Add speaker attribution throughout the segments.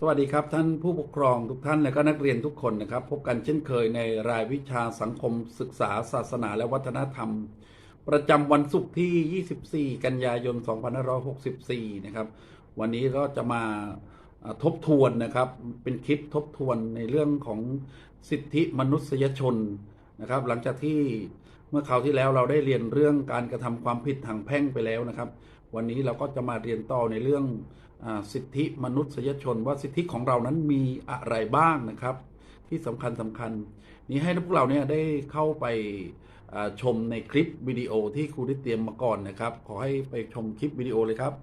Speaker 1: สวัสดีครับท่านผู้ปกครองทุกท่านและก็นักเรียนทุกคนนะครับ พบกันเช่นเคยในรายวิชาสังคมศึกษาศาสนาและวัฒนธรรม ประจำวันศุกร์ที่ 24 กันยายน 2564 นะครับ วันนี้ก็จะมาทบทวนนะครับ เป็นคลิปทบทวนในเรื่องของสิทธิมนุษยชนนะครับ หลังจากที่เมื่อคราวที่แล้วเราได้เรียนเรื่องการกระทำความผิดทางแพ่งไปแล้วนะครับ วันนี้เราก็จะมาเรียนต่อในเรื่อง สิทธิมนุษยชน ว่าสิทธิของเรานั้นมีอะไรบ้างนะครับ ที่สำคัญสำคัญ นี้ให้พวกเราเนี่ยได้เข้าไปชมในคลิปวิดีโอที่ครูได้เตรียมมาก่อนนะครับ ขอให้ไปชมคลิปวิดีโอเลยครับ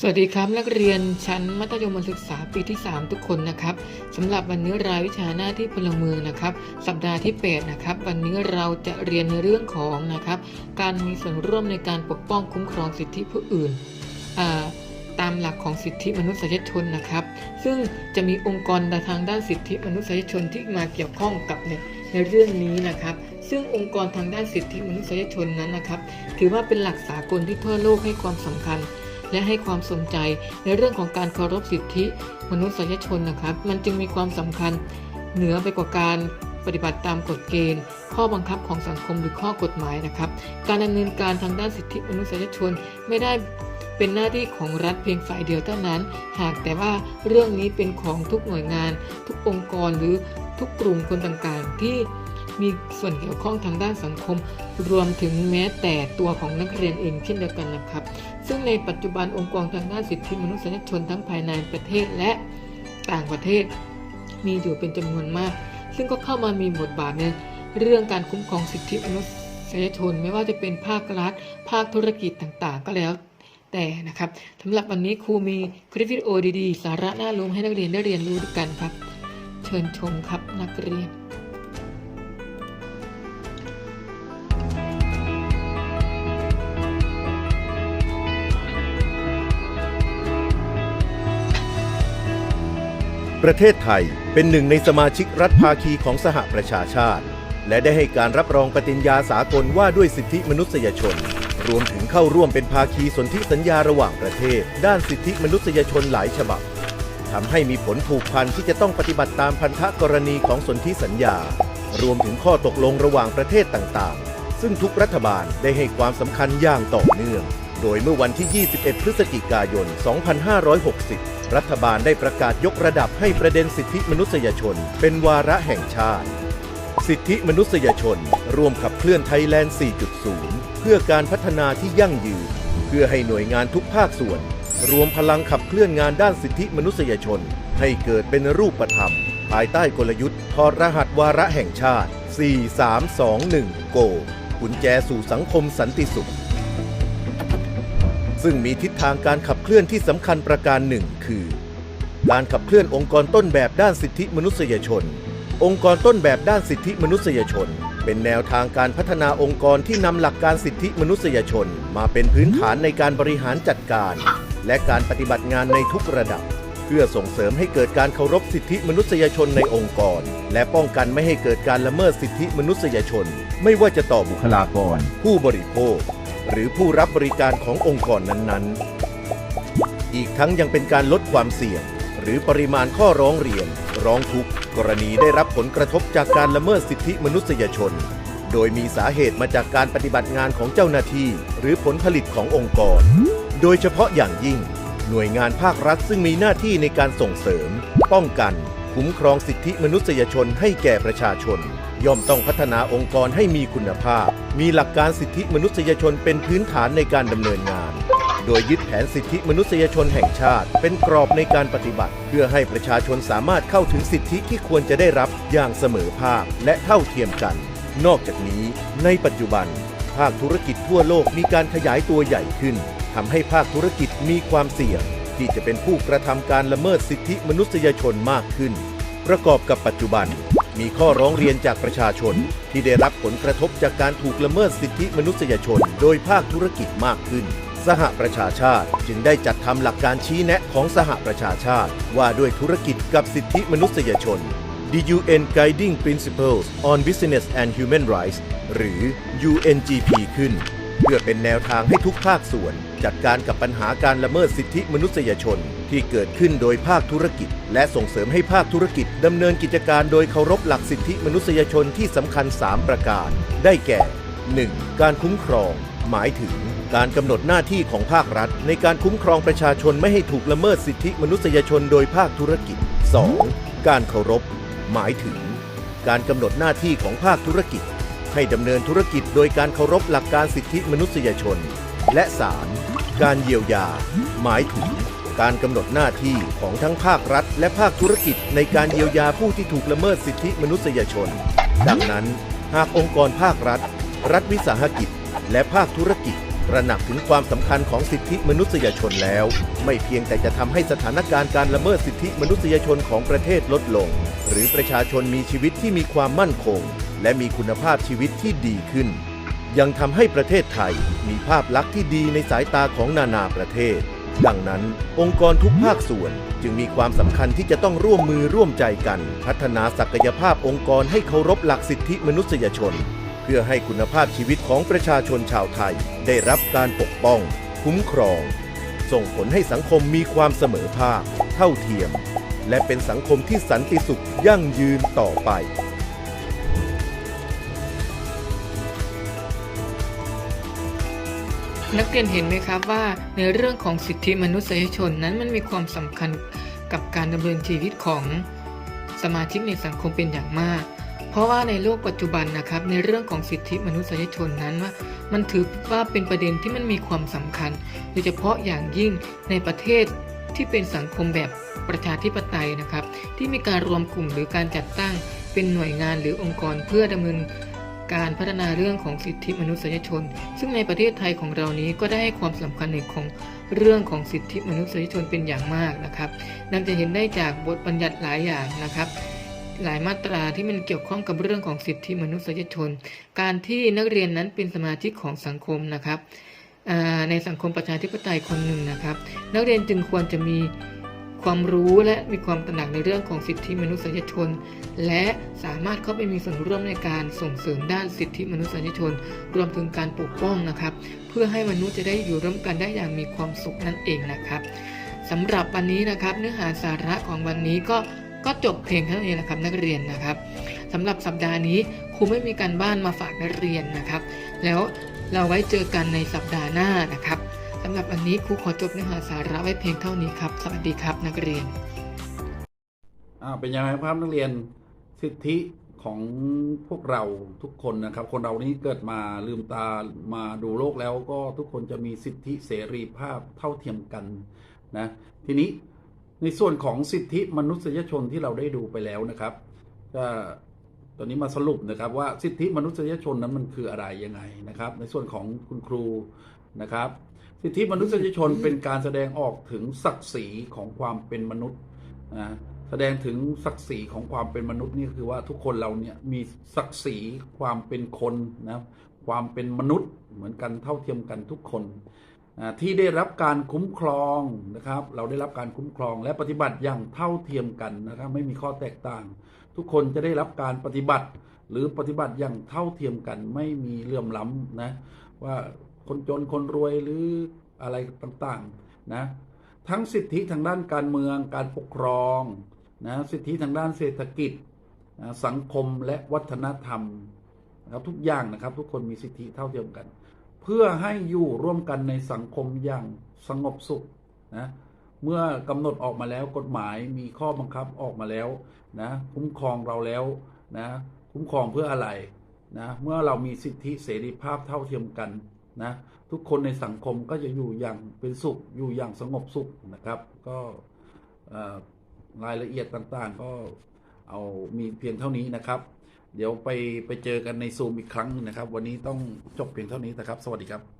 Speaker 2: สวัสดีครับนักเรียนชั้นมัธยมศึกษาปีที่ 3 ทุกคนนะครับสำหรับวันนี้รายวิชาหน้าที่พลเมืองนะครับ สัปดาห์ที่8นะครับ วันนี้เราจะเรียนในเรื่องของนะครับ การมีส่วนร่วมในการปกป้องคุ้มครองสิทธิผู้อื่น ตามหลักของสิทธิมนุษยชนนะครับ ซึ่งจะมีองค์กรทางด้านสิทธิมนุษยชนที่มาเกี่ยวข้องกับในในเรื่องนี้นะครับ ซึ่งองค์กรทางด้านสิทธิมนุษยชนนั้นนะครับ ถือว่าเป็นหลักสากลที่ทั่วโลกให้ความสำคัญ และให้ความสนใจในเรื่องของการเคารพสิทธิมนุษยชนนะครับ มันจึงมีความสำคัญเหนือไปกว่าการปฏิบัติตามกฎเกณฑ์ ข้อบังคับของสังคมหรือข้อกฎหมายนะครับ การดำเนินการทางด้านสิทธิมนุษยชนไม่ได้ เป็นหน้าที่ของรัฐเพียงฝ่ายเดียวเท่านั้น หากแต่ว่าเรื่องนี้เป็นของทุกหน่วยงาน ทุกองค์กรหรือทุกกลุ่มคนต่างๆ ที่มีส่วนเกี่ยวข้องทางด้านสังคม รวมถึงแม้แต่ตัวของนักเรียนเองเช่นเดียวกันนะครับ ซึ่งในปัจจุบันองค์กรทางด้านสิทธิมนุษยชนทั้งภายในประเทศและต่างประเทศ มีอยู่เป็นจำนวนมาก ซึ่งก็เข้ามามีบทบาทในเรื่องการคุ้มครองสิทธิมนุษยชน ไม่ว่าจะเป็นภาครัฐ ภาคธุรกิจต่างๆ ก็แล้ว แต่นะครับสำหรับวันนี้ครูมีคลิปวิดีโอดีๆ สาระน่ารู้ให้นักเรียนได้เรียนรู้ด้วยกันครับ เชิญชมครับนักเรียน
Speaker 3: ประเทศไทยเป็นหนึ่งในสมาชิกรัฐภาคีของสหประชาชาติ และได้ให้การรับรองปฏิญญาสากลว่าด้วยสิทธิมนุษยชน รวมถึงเข้าร่วมเป็นภาคีสนธิสัญญาระหว่างประเทศ ด้านสิทธิมนุษยชนหลายฉบับทำให้มีผลผูกพันที่จะต้องปฏิบัติตามพันธกรณีของสนธิสัญญา รวมถึงข้อตกลงระหว่างประเทศต่างๆ ซึ่งทุกรัฐบาลได้ให้ความสำคัญอย่างต่อเนื่อง โดยเมื่อวันที่ 21 พฤศจิกายน 2560 รัฐบาลได้ประกาศยกระดับให้ประเด็นสิทธิมนุษยชน เป็นวาระแห่งชาติ สิทธิมนุษยชนร่วมขับเคลื่อนไทยแลนด์ 4.0 เพื่อการพัฒนาที่ยั่งยืน เพื่อให้หน่วยงานทุกภาคส่วน รวมพลังขับเคลื่อนงานด้านสิทธิมนุษยชน ให้เกิดเป็นรูปธรรม ภายใต้กลยุทธ์ถอดรหัสวาระแห่งชาติ 4321 โกกุญแจสู่สังคมสันติสุข ซึ่งมีทิศทางการขับเคลื่อนที่สำคัญประการหนึ่งคือการขับเคลื่อนองค์กรต้นแบบด้านสิทธิมนุษยชน องค์กรต้นแบบด้านสิทธิมนุษยชน เป็นแนวทางการพัฒนาองค์กรที่นำหลักการสิทธิมนุษยชน มาเป็นพื้นฐานในการบริหารจัดการ และการปฏิบัติงานในทุกระดับ เพื่อส่งเสริมให้เกิดการเคารพสิทธิมนุษยชนในองค์กร และป้องกันไม่ให้เกิดการละเมิดสิทธิมนุษยชน ไม่ว่าจะต่อบุคลากร ผู้บริโภค หรือผู้รับบริการขององค์กรนั้นๆ อีกทั้งยังเป็นการลดความเสี่ยง หรือปริมาณข้อร้องเรียน ร้องทุกข์กรณีได้รับผลกระทบจากการละเมิดสิทธิมนุษยชน โดยมีสาเหตุมาจากการปฏิบัติงานของเจ้าหน้าที่ หรือผลผลิตขององค์กร โดยเฉพาะอย่างยิ่ง หน่วยงานภาครัฐซึ่งมีหน้าที่ในการส่งเสริม ป้องกัน คุ้มครองสิทธิมนุษยชนให้แก่ประชาชน ย่อมต้องพัฒนาองค์กรให้มีคุณภาพ มีหลักการสิทธิมนุษยชนเป็นพื้นฐานในการดำเนินงาน โดยยึดแผนสิทธิมนุษยชนแห่งชาติ เป็นกรอบในการปฏิบัติ เพื่อให้ประชาชนสามารถเข้าถึงสิทธิที่ควรจะได้รับอย่างเสมอภาคและเท่าเทียมกัน นอกจากนี้ ในปัจจุบัน ภาคธุรกิจทั่วโลกมีการขยายตัวใหญ่ขึ้นทำให้ภาคธุรกิจมีความเสี่ยง ที่จะเป็นผู้กระทำการละเมิดสิทธิมนุษยชนมากขึ้น ประกอบกับปัจจุบันมีข้อร้องเรียนจากประชาชน ที่ได้รับผลกระทบจากการถูกละเมิดสิทธิมนุษยชน โดยภาคธุรกิจมากขึ้น สหประชาชาติ จึงได้จัดทำหลักการชี้แนะของสหประชาชาติ ว่าด้วยธุรกิจกับสิทธิมนุษยชน The UN Guiding Principles on Business and Human Rights หรือ UNGP ขึ้น เพื่อเป็นแนวทางให้ทุกภาคส่วน จัดการกับปัญหาการละเมิดสิทธิมนุษยชน ที่เกิดขึ้นโดยภาคธุรกิจ และส่งเสริมให้ภาคธุรกิจดำเนินกิจการโดยเคารพหลักสิทธิมนุษยชนที่สำคัญ 3 ประการ ได้แก่ 1. การคุ้มครอง หมายถึงการกำหนดหน้าที่ของภาครัฐ ในการคุ้มครองประชาชนไม่ให้ถูกละเมิดสิทธิมนุษยชนโดยภาคธุรกิจ 2. การเคารพ หมายถึง การกำหนดหน้าที่ของภาคธุรกิจ ให้ดำเนินธุรกิจโดยการเคารพหลักการสิทธิมนุษยชน และ 3. การเยียวยา หมายถึง การกำหนดหน้าที่ของทั้งภาครัฐ และภาคธุรกิจ ในการเยียวยาผู้ที่ถูกละเมิดสิทธิมนุษยชน ดังนั้น หากองค์กรภาครัฐ รัฐวิสาหกิจ และภาคธุรกิจตระหนักถึงความสำคัญของสิทธิมนุษยชนแล้ว ไม่เพียงแต่จะทำให้สถานการณ์การละเมิดสิทธิมนุษยชนของประเทศลดลง หรือประชาชนมีชีวิตที่มีความมั่นคง และมีคุณภาพชีวิตที่ดีขึ้น ยังทำให้ประเทศไทยมีภาพลักษณ์ที่ดีในสายตาของนานาประเทศ ดังนั้น องค์กรทุกภาคส่วนจึงมีความสำคัญที่จะต้องร่วมมือร่วมใจกัน พัฒนาศักยภาพองค์กรให้เคารพหลักสิทธิมนุษยชน เพื่อให้คุณภาพชีวิตของประชาชนชาวไทย ได้รับการปกป้อง คุ้มครอง ส่งผลให้สังคมมีความเสมอภาค เท่าเทียม และเป็นสังคมที่สันติสุขยั่งยืนต่อไป
Speaker 2: นักเรียนเห็นไหมครับว่าในเรื่องของสิทธิมนุษยชนนั้นมันมีความสำคัญกับการดำเนินชีวิตของสมาชิกในสังคมเป็นอย่างมาก เพราะว่าในโลกปัจจุบันนะครับในเรื่องของสิทธิมนุษยชนนั้นว่า มันถือว่าเป็นประเด็นที่มันมีความสำคัญ โดยเฉพาะอย่างยิ่งในประเทศที่เป็นสังคมแบบประชาธิปไตยนะครับ ที่มีการรวมกลุ่มหรือการจัดตั้งเป็นหน่วยงานหรือองค์กรเพื่อดำเนินการพัฒนาเรื่องของสิทธิมนุษยชน ซึ่งในประเทศไทยของเรานี้ก็ได้ให้ความสำคัญในของเรื่องของสิทธิมนุษยชนเป็นอย่างมากนะครับ นั่นจะเห็นได้จากบทบัญญัติหลายอย่างนะครับ หลายมาตราที่มันเกี่ยวข้องกับเรื่องของสิทธิมนุษยชน การที่นักเรียนนั้นเป็นสมาชิกของสังคมนะครับในสังคมประชาธิปไตยคนหนึ่งนะครับ นักเรียนจึงควรจะมีความรู้และมีความตระหนักในเรื่องของสิทธิมนุษยชน และสามารถเข้าไปมีส่วนร่วมในการส่งเสริมด้านสิทธิมนุษยชน รวมถึงการปกป้องนะครับ เพื่อให้มนุษย์จะได้อยู่ร่วมกันได้อย่างมีความสุขนั่นเองนะครับสำหรับวันนี้นะครับ เนื้อหาสาระของวันนี้ก็ ก็จบเพลงเท่านี้แหละครับนักเรียนนะครับสำหรับสัปดาห์นี้ครูไม่มีการบ้านมาฝากนักเรียนนะครับ แล้วเราไว้เจอกันในสัปดาห์หน้านะครับสำหรับวันนี้ครูขอจบเนื้อหาสาระไว้เพียงเท่านี้ครับสวัสดีครับนักเรียน
Speaker 1: อ่าเป็นยังไงครับนักเรียนสิทธิของพวกเราทุกคนนะครับ คนเรานี้เกิดมาลืมตามาดูโลกแล้วก็ทุกคนจะมีสิทธิเสรีภาพเท่าเทียมกันนะทีนี้ ในส่วนของสิทธิมนุษยชนที่เราได้ดูไปแล้วนะครับก็ตอนนี้มาสรุปนะครับว่าสิทธิมนุษยชนนั้นมันคืออะไรยังไงนะครับ ในส่วนของคุณครูนะครับ สิทธิมนุษยชนเป็นการแสดงออกถึงศักดิ์ศรีของความเป็นมนุษย์นะแสดงถึงศักดิ์ศรีของความเป็นมนุษย์นี่คือว่าทุกคนเราเนี่ยมีศักดิ์ศรีความเป็นคนนะความเป็นมนุษย์เหมือนกันเท่าเทียมกันทุกคน ที่ได้รับการคุ้มครองนะครับ เราได้รับการคุ้มครองและปฏิบัติอย่างเท่าเทียมกันนะครับ ไม่มีข้อแตกต่าง ทุกคนจะได้รับการปฏิบัติ หรือปฏิบัติอย่างเท่าเทียมกัน ไม่มีเลื่อมล้ำนะว่าคนจนคนรวยหรืออะไรต่างๆนะทั้งสิทธิทางด้านการเมืองการปกครองนะสิทธิทางด้านเศรษฐกิจสังคมและวัฒนธรรมนะครับทุกอย่างนะครับทุกคนมีสิทธิเท่าเทียมกัน เพื่อให้อยู่ร่วมกันในสังคมอย่างสงบสุขนะเมื่อกำหนดออกมาแล้วกฎหมายมีข้อบังคับออกมาแล้วนะคุ้มครองเราแล้วนะคุ้มครองเพื่ออะไรนะเมื่อเรามีสิทธิเสรีภาพเท่าเทียมกันนะทุกคนในสังคมก็จะอยู่อย่างเป็นสุขอยู่อย่างสงบสุขนะครับ ก็รายละเอียดต่างๆ ก็เอามีเพียงเท่านี้นะครับ เดี๋ยวไปไปเจอกันในซูมอีกครั้งนะครับ วันนี้ต้องจบเพียงเท่านี้นะครับ สวัสดีครับ